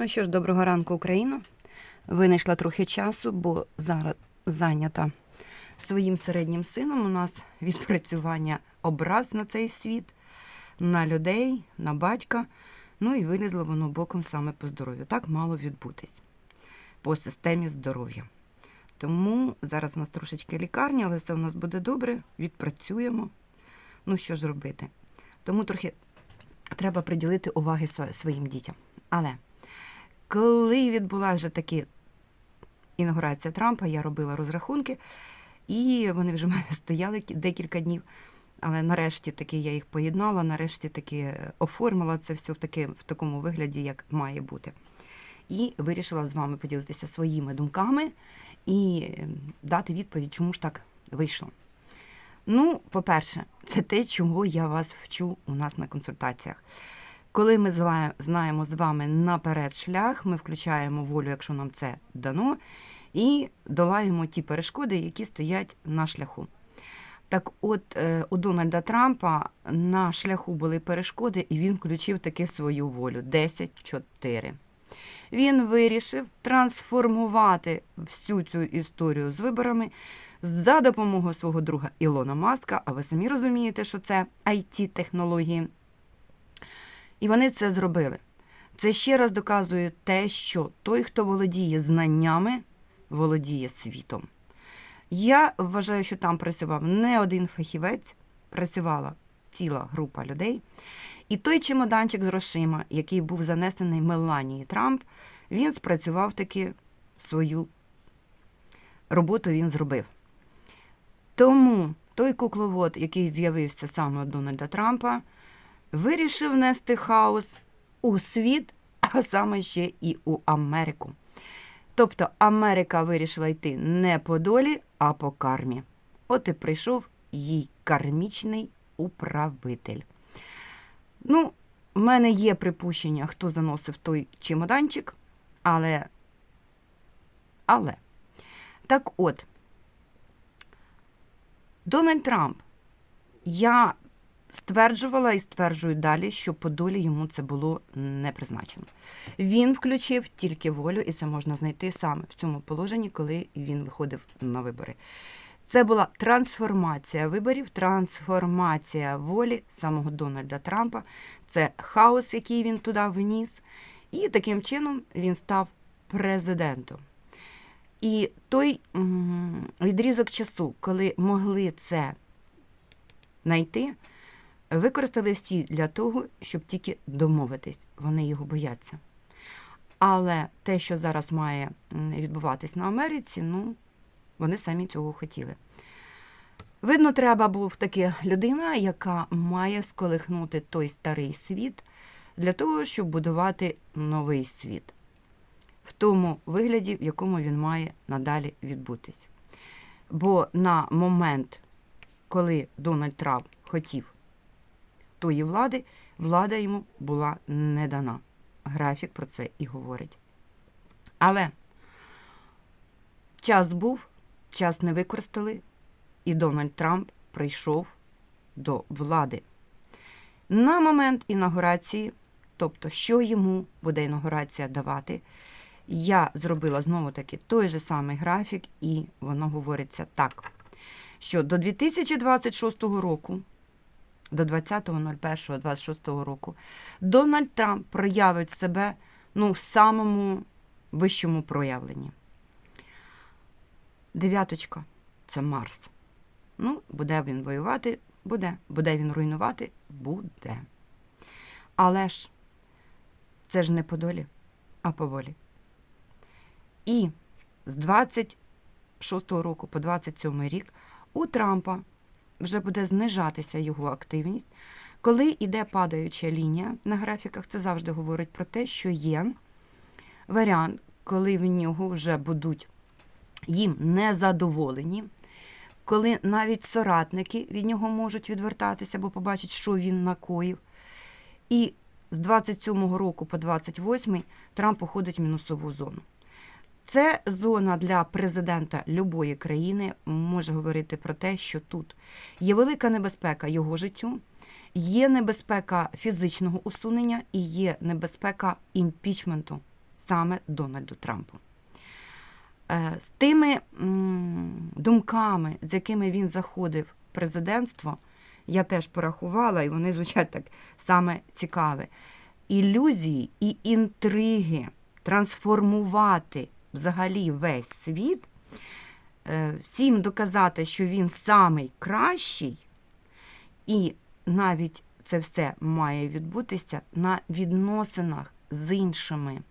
Ну що ж, доброго ранку, Україна. Винайшла трохи часу, бо зараз зайнята своїм середнім сином. У нас відпрацювання образ на цей світ, на людей, на батька. Ну і вилізло воно боком саме по здоров'ю. Так мало відбутись по системі здоров'я. Тому зараз у нас трошечки лікарня, але все у нас буде добре, відпрацюємо. Ну що ж робити? Тому трохи треба приділити уваги своїм дітям. Але коли відбулася вже таки інаугурація Трампа, я робила розрахунки, і вони вже в мене стояли декілька днів. Але нарешті таки я їх поєднала, нарешті таки е, оформила це все в, таки, в такому вигляді, як має бути. І вирішила з вами поділитися своїми думками і е, дати відповідь, чому ж так вийшло. Ну, по-перше, це те, чого я вас вчу у нас на консультаціях. Коли ми знаємо з вами наперед шлях, ми включаємо волю, якщо нам це дано, і долаємо ті перешкоди, які стоять на шляху. Так от, е, у Дональда Трампа на шляху були перешкоди, і він включив таки свою волю 10-4. Він вирішив трансформувати всю цю історію з виборами за допомогою свого друга Ілона Маска, а ви самі розумієте, що це it технології І вони це зробили. Це ще раз доказує те, що той, хто володіє знаннями, володіє світом. Я вважаю, що там працював не один фахівець, працювала ціла група людей. І той чемоданчик з грошима, який був занесений Меланії Трамп, він спрацював таки свою роботу він зробив. Тому той кукловод, який з'явився саме Дональда Трампа, вирішив нести хаос у світ, а саме ще і у Америку. Тобто Америка вирішила йти не по долі, а по кармі. От і прийшов їй кармічний управитель. Ну, в мене є припущення, хто заносив той чемоданчик, але. Але. Так от, Дональд Трамп, я стверджувала і стверджую далі, що по долі йому це було не призначено. Він включив тільки волю, і це можна знайти саме в цьому положенні, коли він виходив на вибори. Це була трансформація виборів, трансформація волі самого Дональда Трампа. Це хаос, який він туди вніс, і таким чином він став президентом. І той відрізок часу, коли могли це знайти, використали всі для того, щоб тільки домовитись. Вони його бояться. Але те, що зараз має відбуватись на Америці, ну, вони самі цього хотіли. Видно, треба був таки людина, яка має сколихнути той старий світ для того, щоб будувати новий світ в тому вигляді, в якому він має надалі відбутись. Бо на момент, коли Дональд Трамп хотів тої влади, влада йому була не дана. Графік про це і говорить. Але час був, час не використали, і Дональд Трамп прийшов до влади. На момент інаугурації, тобто, що йому буде інаугурація давати, я зробила знову таки той же самий графік, і воно говориться так, що до 2026 року, до 20.01.26 року, Дональд Трамп проявить себе ну, в самому вищому проявленні. Дев'яточка це Марс. Ну, буде він воювати, буде. Буде він руйнувати, буде. Але ж це ж не по долі, а по волі. І з 26 року по 27 рік у Трампа вже буде знижатися його активність. Коли йде падаюча лінія на графіках, це завжди говорить про те, що є варіант, коли в нього вже будуть їм незадоволені, коли навіть соратники від нього можуть відвертатися, бо побачать, що він накоїв. І з 27 року по 28 Трамп уходить в мінусову зону. Це зона для президента любої країни може говорити про те, що тут є велика небезпека його життю, є небезпека фізичного усунення і є небезпека імпічменту саме Дональду Трампу. Е, З тими думками, з якими він заходив в президентство, я теж порахувала, і вони звучать так саме цікаве. Ілюзії і інтриги трансформувати взагалі весь світ, е, всім доказати, що він самий кращий, і навіть це все має відбутися на відносинах з іншими.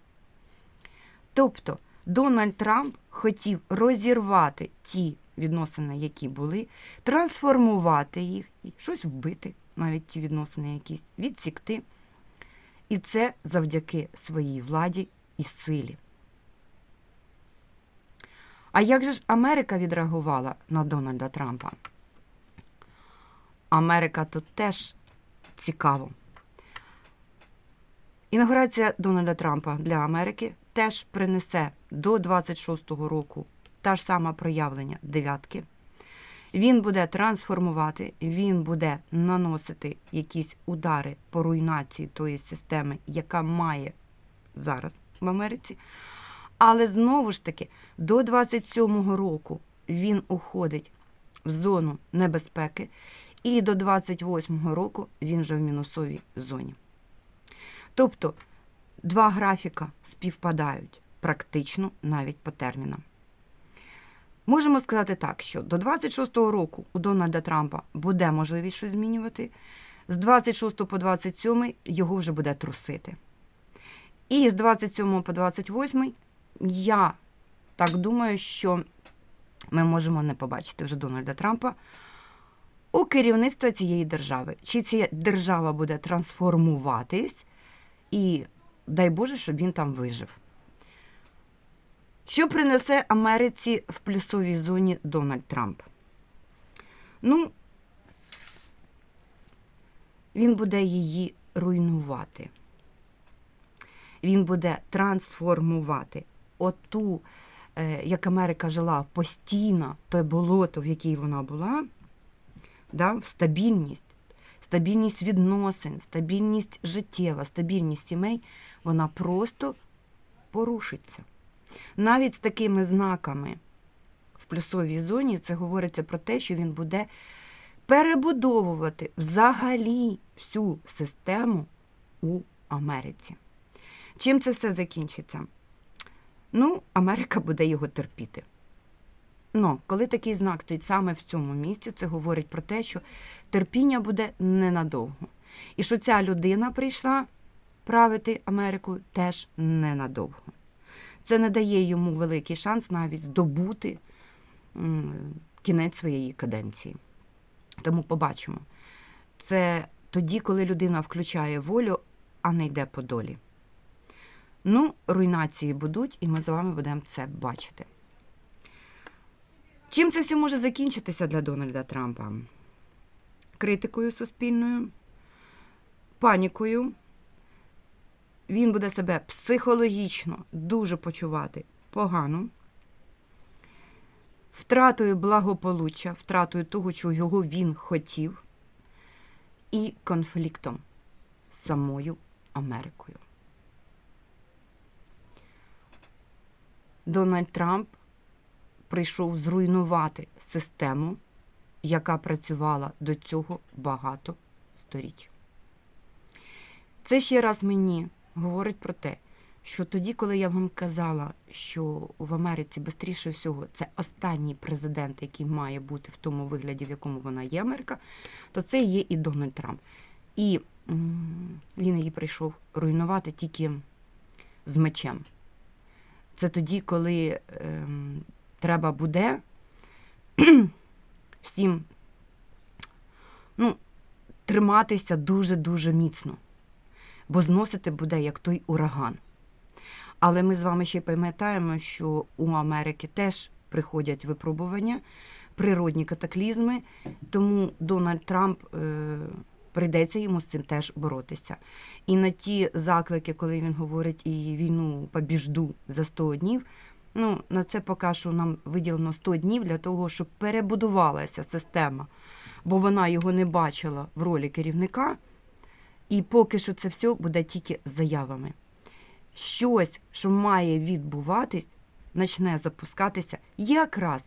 Тобто Дональд Трамп хотів розірвати ті відносини, які були, трансформувати їх, щось вбити, навіть ті відносини якісь, відсікти. І це завдяки своїй владі і силі. А як же ж Америка відреагувала на Дональда Трампа? Америка тут теж цікаво. Інаугурація Дональда Трампа для Америки теж принесе до 26-го року та ж сама проявлення дев'ятки. Він буде трансформувати, він буде наносити якісь удари по руйнації тої системи, яка має зараз в Америці. Але знову ж таки, до 27-го року він уходить в зону небезпеки, і до 28-го року він вже в мінусовій зоні. Тобто два графіка співпадають практично навіть по термінам. Можемо сказати так, що до 26-го року у Дональда Трампа буде можливість щось змінювати, з 26 по 27 його вже буде трусити. І з 27 по 28 я так думаю, що ми можемо не побачити вже Дональда Трампа у керівництва цієї держави. Чи ця держава буде трансформуватись, і дай Боже, щоб він там вижив. Що принесе Америці в плюсовій зоні Дональд Трамп? Ну, він буде її руйнувати. Він буде трансформувати оту, е, як Америка жила постійно, те болото, в якій вона була, да, стабільність, стабільність відносин, стабільність життєва, стабільність сімей, вона просто порушиться. Навіть з такими знаками в плюсовій зоні це говориться про те, що він буде перебудовувати взагалі всю систему у Америці. Чим це все закінчиться? Ну, Америка буде його терпіти. Ну, коли такий знак стоїть саме в цьому місці, це говорить про те, що терпіння буде ненадовго. І що ця людина прийшла правити Америкою теж ненадовго. Це не дає йому великий шанс навіть здобути кінець своєї каденції. Тому побачимо. Це тоді, коли людина включає волю, а не йде по долі. Ну, руйнації будуть, і ми з вами будемо це бачити. Чим це все може закінчитися для Дональда Трампа? Критикою суспільною, панікою. Він буде себе психологічно дуже почувати погано, втратою благополуччя, втратою того, чого він хотів, і конфліктом з самою Америкою. Дональд Трамп прийшов зруйнувати систему, яка працювала до цього багато сторіч. Це ще раз мені говорить про те, що тоді, коли я вам казала, що в Америці швидше всього це останній президент, який має бути в тому вигляді, в якому вона є Америка, то це є і Дональд Трамп. І він її прийшов руйнувати тільки з мечем. Це тоді, коли ем, треба буде всім ну, триматися дуже-дуже міцно, бо зносити буде як той ураган. Але ми з вами ще пам'ятаємо, що у Америки теж приходять випробування, природні катаклізми, тому Дональд Трамп е, прийдеться йому з цим теж боротися. І на ті заклики, коли він говорить і війну побіжду за 100 днів, ну, на це поки що нам виділено 100 днів для того, щоб перебудувалася система, бо вона його не бачила в ролі керівника, і поки що це все буде тільки заявами. щось, що має відбуватись, почне запускатися якраз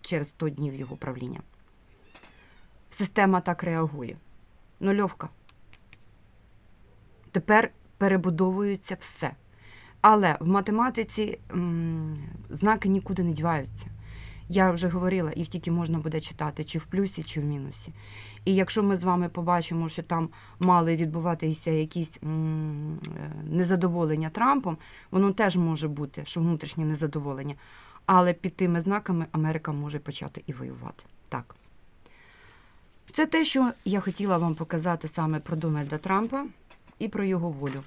через 100 днів його правління. Система так реагує. Нульовка. Тепер перебудовується все. Але в математиці м, знаки нікуди не діваються. Я вже говорила, їх тільки можна буде читати чи в плюсі, чи в мінусі. І якщо ми з вами побачимо, що там мали відбуватися якісь м, е, незадоволення Трампом, воно теж може бути, що внутрішнє незадоволення. Але під тими знаками Америка може почати і воювати. Так. Це те, що я хотіла вам показати саме про Дональда Трампа і про його волю.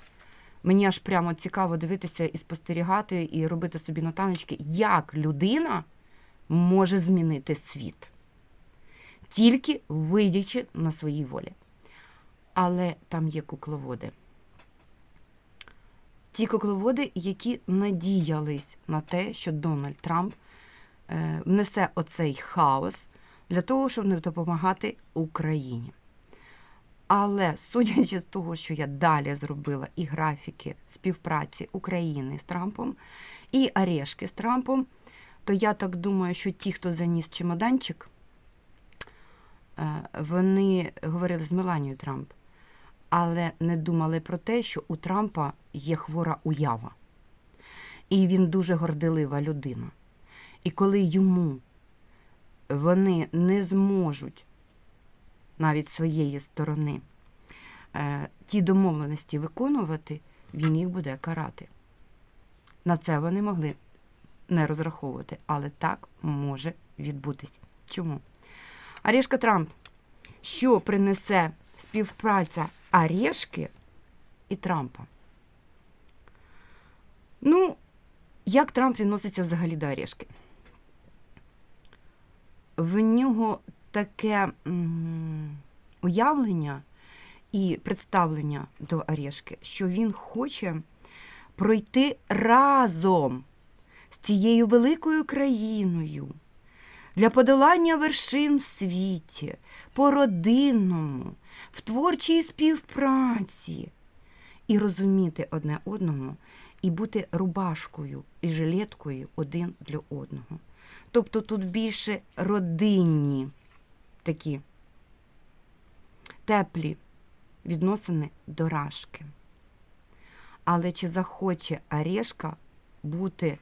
Мені аж прямо цікаво дивитися і спостерігати, і робити собі нотаночки, як людина може змінити світ, тільки вийдячи на своїй волі. Але там є кукловоди. Ті кукловоди, які надіялись на те, що Дональд Трамп е, внесе оцей хаос для того, щоб не допомагати Україні. Але судячи з того, що я далі зробила і графіки співпраці України з Трампом, і орешки з Трампом, то я так думаю, що ті, хто заніс чемоданчик, е, вони говорили з Меланією Трамп, але не думали про те, що у Трампа є хвора уява. І він дуже горделива людина. І коли йому вони не зможуть навіть своєї сторони е, ті домовленості виконувати, він їх буде карати. На це вони могли не розраховувати, але так може відбутись. Чому? Орешка Трамп, що принесе співпраця Орешки і Трампа? Ну, як Трамп відноситься взагалі до Орешки? В нього таке уявлення і представлення до Орешки, що він хоче пройти разом з цією великою країною для подолання вершин в світі, по родинному, в творчій співпраці і розуміти одне одного, і бути рубашкою і жилеткою один для одного. Тобто тут більше родинні такі теплі відносини до Рашки. Але чи захоче Орешка бути,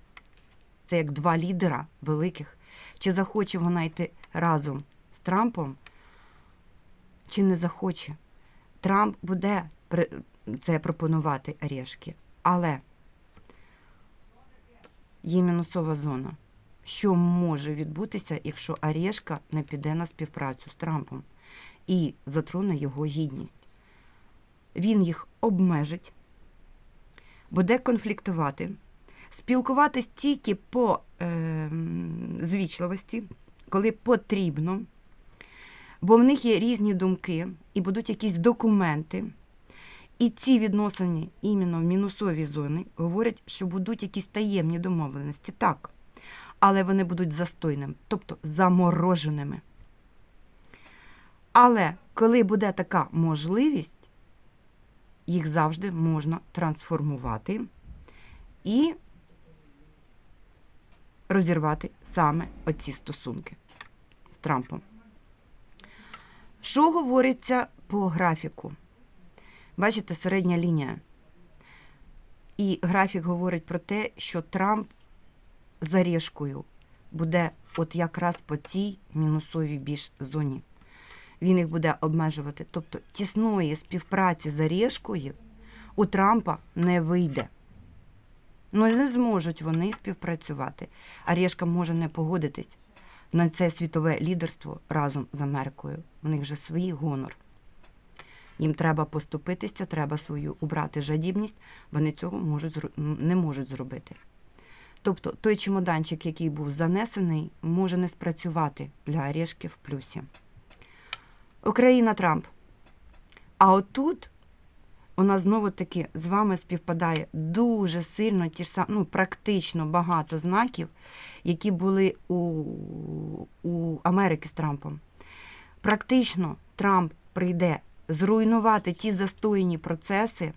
це як два лідера великих, чи захоче вона йти разом з Трампом, чи не захоче? Трамп буде це пропонувати Орешки, але є мінусова зона. Що може відбутися, якщо Орешка не піде на співпрацю з Трампом і затроне його гідність? Він їх обмежить, буде конфліктувати, спілкуватись тільки по е, звічливості, коли потрібно, бо в них є різні думки і будуть якісь документи. І ці відносини іменно в мінусовій зоні говорять, що будуть якісь таємні домовленості. Так але вони будуть застойними, тобто замороженими. Але коли буде така можливість, їх завжди можна трансформувати і розірвати саме оці стосунки з Трампом. Що говориться по графіку? Бачите, середня лінія. І графік говорить про те, що Трамп з Орешкою буде от якраз по цій мінусовій більш зоні. Він їх буде обмежувати. Тобто тісної співпраці з Орешкою у Трампа не вийде. Ну, не зможуть вони співпрацювати. Орешка може не погодитись на це світове лідерство разом з Америкою. У них же свій гонор. Їм треба поступитися, треба свою убрати жадібність, вони цього можуть, не можуть зробити. Тобто той чемоданчик, який був занесений, може не спрацювати для Орешки в плюсі. Україна Трамп. А отут у нас знову таки з вами співпадає дуже сильно ті ж сам, ну, практично багато знаків, які були у, у Америки з Трампом. Практично Трамп прийде зруйнувати ті застоєні процеси,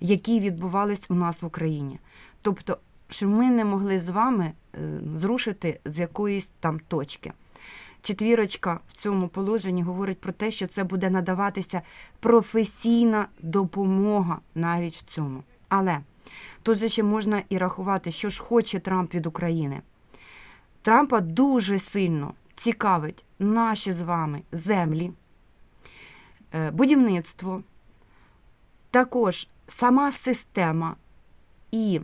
які відбувались у нас в Україні. Тобто, що ми не могли з вами е, зрушити з якоїсь там точки. Четвірочка в цьому положенні говорить про те, що це буде надаватися професійна допомога навіть в цьому. Але тут же ще можна і рахувати, що ж хоче Трамп від України. Трампа дуже сильно цікавить наші з вами землі, е, будівництво, також сама система. І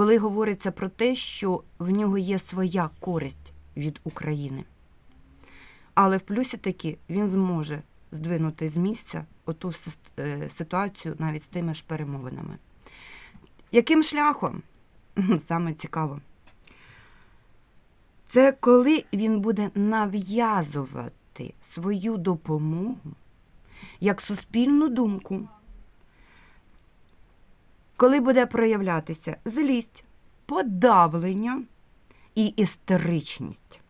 коли говориться про те, що в нього є своя користь від України. Але в плюсі таки він зможе здвинути з місця оту е, ситуацію навіть з тими ж перемовинами. Яким шляхом? Саме цікаво. Це коли він буде нав'язувати свою допомогу як суспільну думку, коли буде проявлятися злість, подавлення і істеричність.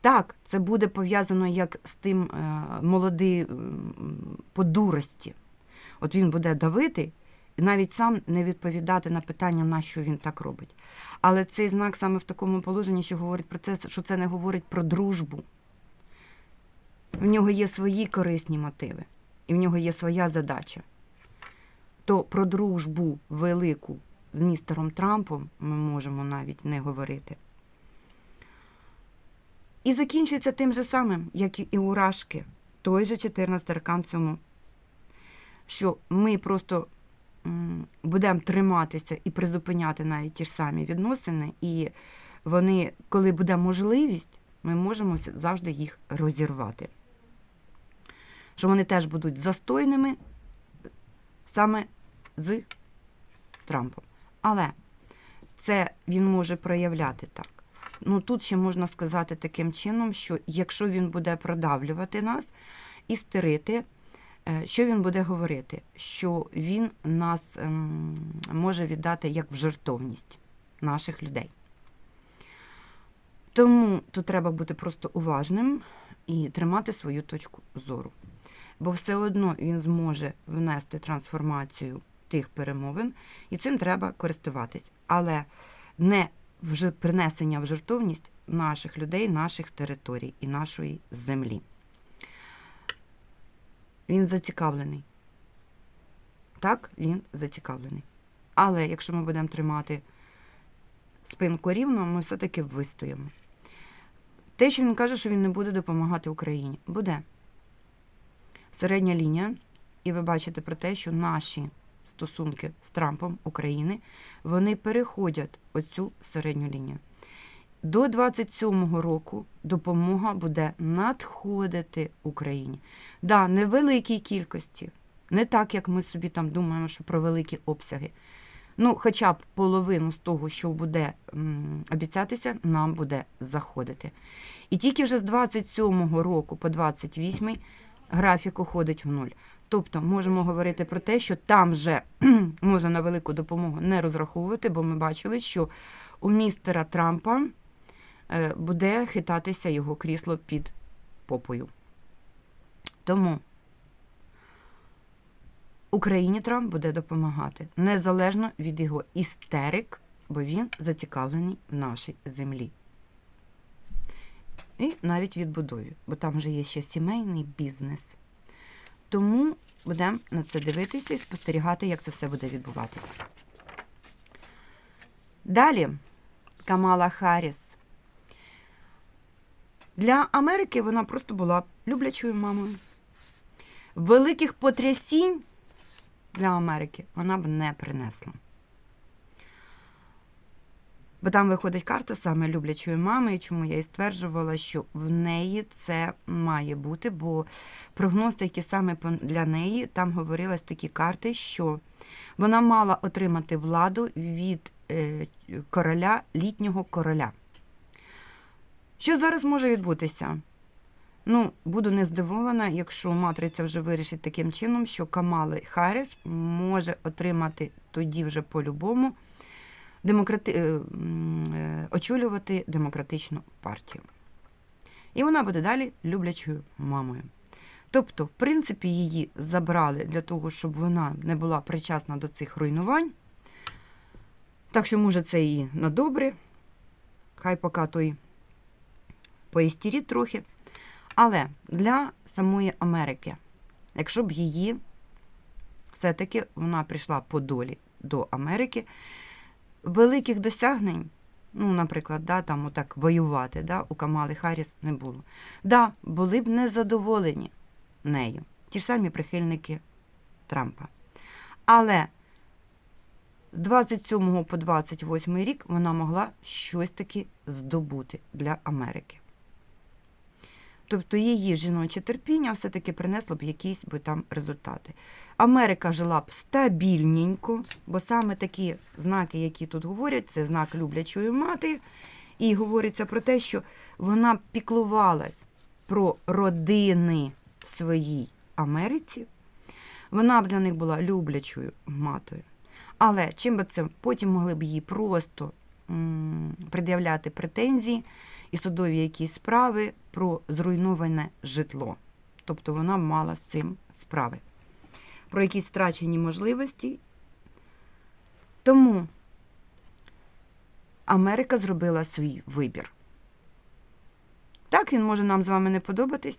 Так, це буде пов'язано як з тим е, молодий по дурості. От він буде давити і навіть сам не відповідати на питання, на що він так робить. Але цей знак саме в такому положенні, що говорить про це, що це не говорить про дружбу. В нього є свої корисні мотиви, і в нього є своя задача. То про дружбу велику з містером Трампом ми можемо навіть не говорити. І закінчується тим же самим, як і у Рашки, той же 14 аркан цьому, що ми просто будемо триматися і призупиняти навіть ті ж самі відносини, і вони, коли буде можливість, ми можемо завжди їх розірвати. Що вони теж будуть застойними саме з Трампом. Але це він може проявляти так. Ну тут ще можна сказати таким чином, що якщо він буде продавлювати нас і стерити, е, що він буде говорити? Що він нас ем, може віддати як в жертовність наших людей. Тому тут треба бути просто уважним і тримати свою точку зору. Бо все одно він зможе внести трансформацію тих перемовин, і цим треба користуватись. Але не вже принесення в жертовність наших людей, наших територій і нашої землі. Він зацікавлений. Так, він зацікавлений. Але якщо ми будемо тримати спинку рівно, ми все-таки вистоїмо. Те, що він каже, що він не буде допомагати Україні, буде середня лінія, і ви бачите про те, що наші стосунки з Трампом України, вони переходять оцю середню лінію. До 27-го року допомога буде надходити Україні. Да, не в великій кількості, не так, як ми собі там думаємо, що про великі обсяги. Ну, хоча б половину з того, що буде обіцятися, нам буде заходити. І тільки вже з 27-го року по 28-й графік уходить в нуль. Тобто можемо говорити про те, що там вже можна на велику допомогу не розраховувати, бо ми бачили, що у містера Трампа е, буде хитатися його крісло під попою. Тому Україні Трамп буде допомагати незалежно від його істерик, бо він зацікавлений в нашій землі. І навіть відбудові, бо там вже є ще сімейний бізнес. Тому будемо на це дивитися і спостерігати, як це все буде відбуватися. Далі Камала Харріс. Для Америки вона просто була люблячою мамою. Великих потрясінь для Америки вона б не принесла. Бо там виходить карта саме люблячої мами, і чому я і стверджувала, що в неї це має бути, бо прогностики саме для неї там говорилось такі карти, що вона мала отримати владу від е, короля, літнього короля. Що зараз може відбутися? Ну, буду не здивована, якщо матриця вже вирішить таким чином, що Камали Харріс може отримати тоді вже по-любому демократи... е, е, очолювати демократичну партію. І вона буде далі люблячою мамою. Тобто, в принципі, її забрали для того, щоб вона не була причасна до цих руйнувань. Так що, може, це і на добре. Хай поки той поістіріть трохи. Але для самої Америки, якщо б її все-таки вона прийшла по долі до Америки, великих досягнень, ну, наприклад, да, там отак воювати, да, у Камали Харріс не було. Да, були б незадоволені нею. Ті ж самі прихильники Трампа. Але з 27 по 28 рік вона могла щось таки здобути для Америки. Тобто її жіноче терпіння все-таки принесло б якісь би там результати. Америка жила б стабільненько, бо саме такі знаки, які тут говорять, це знак люблячої мати, і говориться про те, що вона піклувалась про родини в своїй Америці. Вона б для них була люблячою матою. Але чим би це потім могли б їй просто пред'являти претензії і судові якісь справи про зруйноване житло. Тобто вона мала з цим справи. Про якісь втрачені можливості. Тому Америка зробила свій вибір. Так, він може нам з вами не подобатись,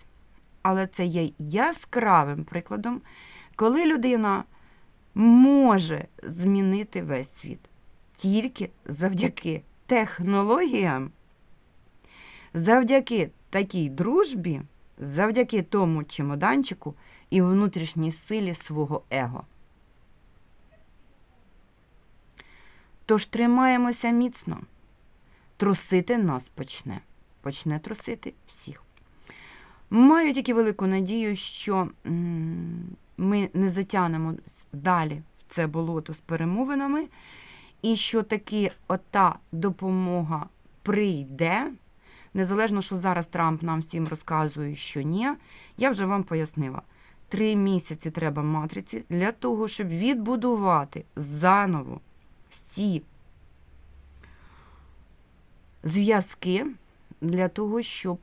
але це є яскравим прикладом, коли людина може змінити весь світ тільки завдяки технологіям, завдяки такій дружбі, завдяки тому чемоданчику і внутрішній силі свого его. Тож тримаємося міцно. Трусити нас почне. Почне трусити всіх. Маю тільки велику надію, що ми не затягнемо далі в це болото з перемовинами, і що таки ота допомога прийде. Незалежно, що зараз Трамп нам всім розказує, що ні, я вже вам пояснила. Три місяці треба матриці для того, щоб відбудувати заново всі зв'язки для того, щоб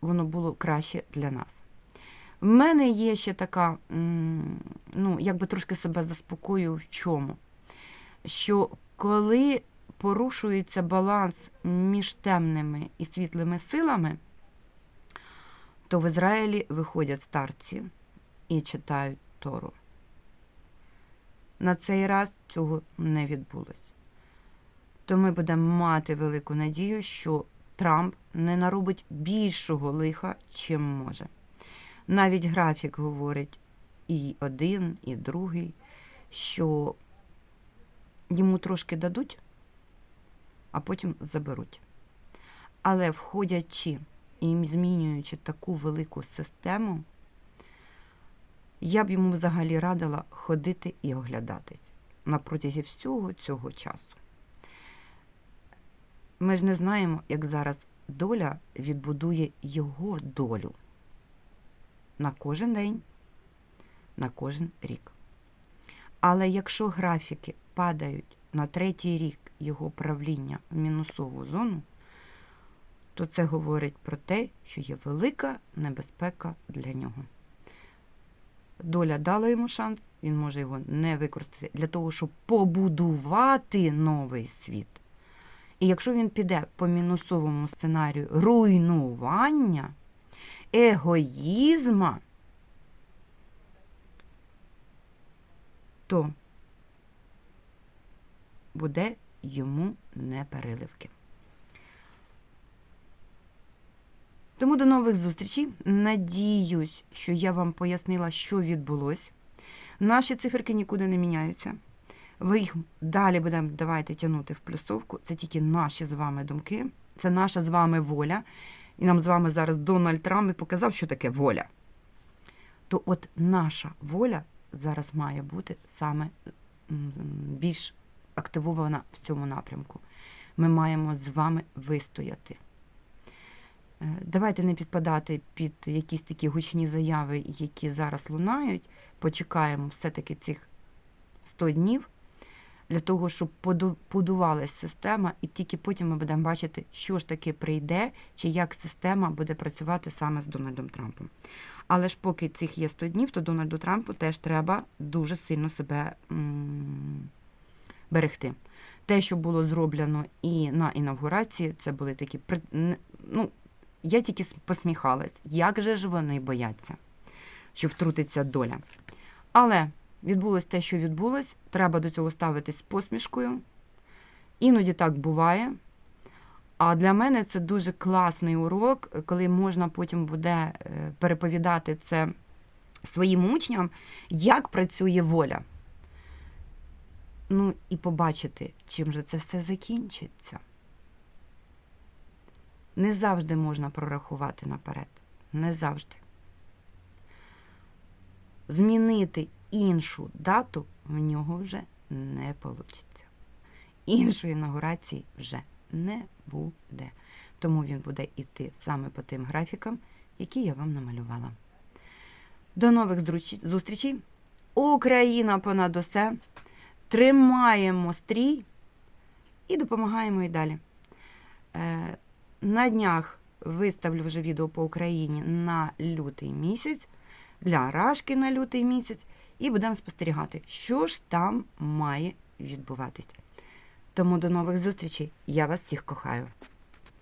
воно було краще для нас. В мене є ще така, ну, якби трошки себе заспокоюю в чому, що коли порушується баланс між темними і світлими силами, то в Ізраїлі виходять старці і читають Тору. На цей раз цього не відбулося. То ми будемо мати велику надію, що Трамп не наробить більшого лиха, чим може. Навіть графік говорить і один, і другий, що йому трошки дадуть, а потім заберуть. Але входячи і змінюючи таку велику систему, я б йому взагалі радила ходити і оглядатись на протязі всього цього часу. Ми ж не знаємо, як зараз доля відбудує його долю на кожен день, на кожен рік. Але якщо графіки падають на третій рік його правління в мінусову зону, то це говорить про те, що є велика небезпека для нього. Доля дала йому шанс, він може його не використати для того, щоб побудувати новий світ. І якщо він піде по мінусовому сценарію руйнування, егоїзма, то буде йому непереливки. Тому до нових зустрічей. Надіюсь, що я вам пояснила, що відбулося. Наші циферки нікуди не міняються. Ви їх далі будемо давайте тягнути в плюсовку. Це тільки наші з вами думки, це наша з вами воля. І нам з вами зараз Дональд Трамп і показав, що таке воля. То от наша воля зараз має бути саме більш активована в цьому напрямку. Ми маємо з вами вистояти. Е, Давайте не підпадати під якісь такі гучні заяви, які зараз лунають. Почекаємо все-таки цих 100 днів для того, щоб будувалась система, і тільки потім ми будемо бачити, що ж таки прийде, чи як система буде працювати саме з Дональдом Трампом. Але ж поки цих є 100 днів, то Дональду Трампу теж треба дуже сильно себе берегти. Те, що було зроблено і на інавгурації, це були такі ну, я тільки посміхалась, як же ж вони бояться, що втрутиться доля. Але відбулось те, що відбулось, треба до цього ставитись посмішкою. Іноді так буває. А для мене це дуже класний урок, коли можна потім буде е, переповідати це своїм учням, як працює воля. Ну і побачити, чим же це все закінчиться. Не завжди можна прорахувати наперед. Не завжди. Змінити іншу дату в нього вже не вийде. Іншої інаугурації вже не буде. Тому він буде йти саме по тим графікам, які я вам намалювала. До нових зустрічей. Україна понад усе. Тримаємо стрій і допомагаємо і далі. Е, на днях виставлю вже відео по Україні на лютий місяць, для Рашки на лютий місяць, і будемо спостерігати, що ж там має відбуватись. Тому до нових зустрічей. Я вас всіх кохаю.